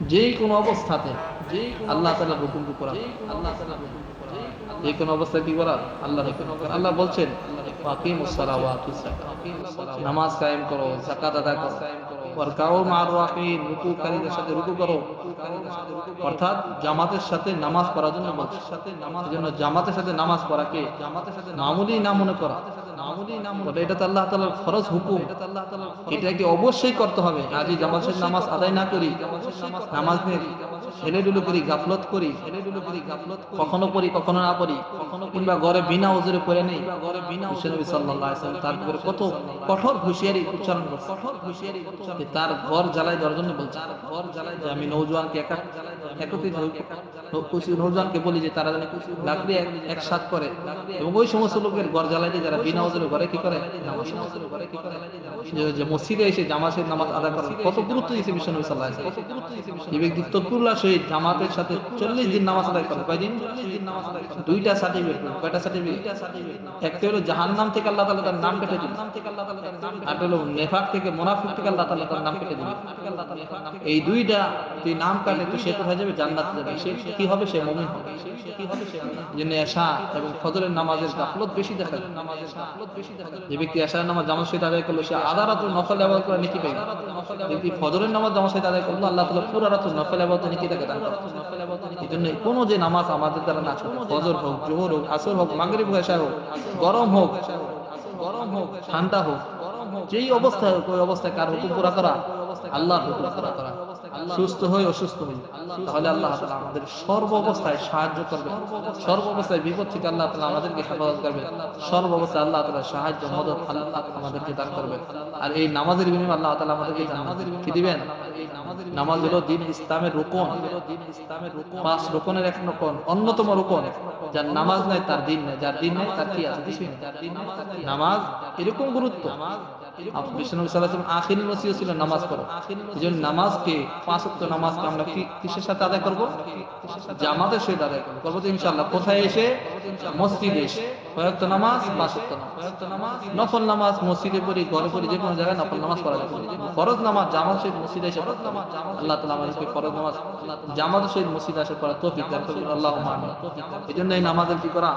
যে কোনো অবস্থাতে আল্লাহ তাআলা হুকুম করা আল্লাহ যে কোনো অবস্থায় কি করা আল্লাহ আল্লাহ বলছেন নামাজ কায়েম করো যাকাত আদায় করো। ওয়ারকাউ মা'আর রুকুকারীদের সাথে রুকু করো। অর্থাৎ জামাতের সাথে নামাজ পড়ার জন্য বলছে। সাথে নামাজ জন্য জামাতের সাথে নামাজ পড়াকে জামাতের সাথে মামুলি না মনে করা। মামুলি না এটা তো আল্লাহ তাআলার ফরজ হুকুম। এটা তো আল্লাহ তাআলার এটাকে অবশ্যই করতে হবে। আজই জামাতের নামাজ আদায় না করি নামাজ নিয়ে ছেলেডুলু করি গাফলত করি ছেলেডুলু করি গাফলত কখনো পড়ি কখনো না পড়ি কখনো কিংবা ঘরে বিনা ওজরে পড়ে নেই। ঘরে বিনা বিশ্বনবী সাল্লাল্লাহু আলাইহি ওয়াসাল্লাম তার উপরে কত কঠোর হুঁশিয়ারি উচ্চারণ করছে। কঠোর হুঁশিয়ারি উচ্চারণ তার ঘর জ্বালায় দেওয়ার জন্য বলছে। তার ঘর জ্বালায় যে আমি নওজোয়ানকে একা একত্রিত হই। খুশি নওজোয়ানকে বলি যে তারা যেন লাকড়ি একসাথ করে। এবং ওই সমস্ত লোকের ঘর জ্বালায় দিয়ে যারা বিনা ওজরে ঘরে কি করে? যে- মসজিদে এসে জামাতের নামাজ আদায় করে কত গুরুত্ব দিয়েছে আলাইহি কত গুরুত্ব দিয়েছে এই ব্যক্তি সহিত জামাতের সাথে চল্লিশ দিন নামাজ আদায় করে কয়দিন? দিন দুইটা সার্টিফিকেট কয়টা সার্টিফিকেট একটা হলো জাহান্নাম থেকে আল্লাহ তাআলা তার নাম কেটে দিবেন আর হলো নেফাক থেকে মুনাফিক থেকে আল্লাহ তাআলা তার নাম কেটে এই দুইটা তুই নাম কাটে তো সে কোথায় যাবে? জান্নাতে যাবে। সে কি হবে? সে মুমিন হবে। সে কি হবে সে মুমিন জন্য এশা এবং ফজরের নামাজের গাফলত বেশি দেখা যায়। নামাজের গাফলত বেশি দেখা যায়। যে ব্যক্তি এশার নামাজ জামাত সাথে আদায় করল সে আধা রাত নফল আবাদত করে নাকি পাইবে। যদি ফজরের নামাজ জামাত সাথে আদায় করল আল্লাহ তাআলা পুরো রাত নফল আবাদত নাকি তাকে দান এই জন্য কোনো যে নামাজ আমাদের দ্বারা না ছুটে ফজর হোক জোহর হোক আসর হোক মাগরিব হোক এশা হোক গরম হোক গরম হোক ঠান্ডা হোক যেই অবস্থায় হোক ওই অবস্থায় কার হুকুম পুরা করা? আল্লাহর হুকুম পুরা করা। সুস্থ হই অসুস্থ হই তাহলে আল্লাহ তাআলা আমাদের সর্ব অবস্থায় সাহায্য করবে। সর্ব অবস্থায় বিপদ থেকে আল্লাহ তাআলা আমাদেরকে হেফাজত করবে। সর্ব অবস্থায় আল্লাহ তাআলা সাহায্য মদত আল্লাহ আমাদেরকে দান করবে। আর এই নামাজের বিনিময়ে আল্লাহ তাআলা আমাদেরকে জান্নাত কি দিবেন? নামাজ হলো দিন ইসলামের রুকন। পাঁচ রুকনের এক রুকন অন্যতম রুকন যার নামাজ নাই তার দিন নাই যার দিন নাই তার কি আছে? কিছুই নেই নামাজ এরকম গুরুত্ব। বিষ্ণু সাল্লাল্লাহু আখির নসিও ছিল নামাজ পড়ো। এই জন্য নামাজকে আমরা কিসের সাথে আদায় করব? জামাতের সহিত আদায় করব। করব তো ইনশাআল্লাহ। কোথায় এসে? মসজিদে এসে। নামাজ নামাজ। নফল নামাজ মসজিদে পড়ি, ঘরে পড়ি, যে কোনো জায়গায় নফল নামাজ পড়া যাবে ফরজ নামাজ জামাত সহিত মসজিদে এসে আল্লাহ তাআলা আমাদেরকে ফরজ নামাজ, জামাতের সহিত মসজিদে আসে পড়া তৌফিক দান আল্লাহুম্মা এই জন্য এই নামাজের কি করা?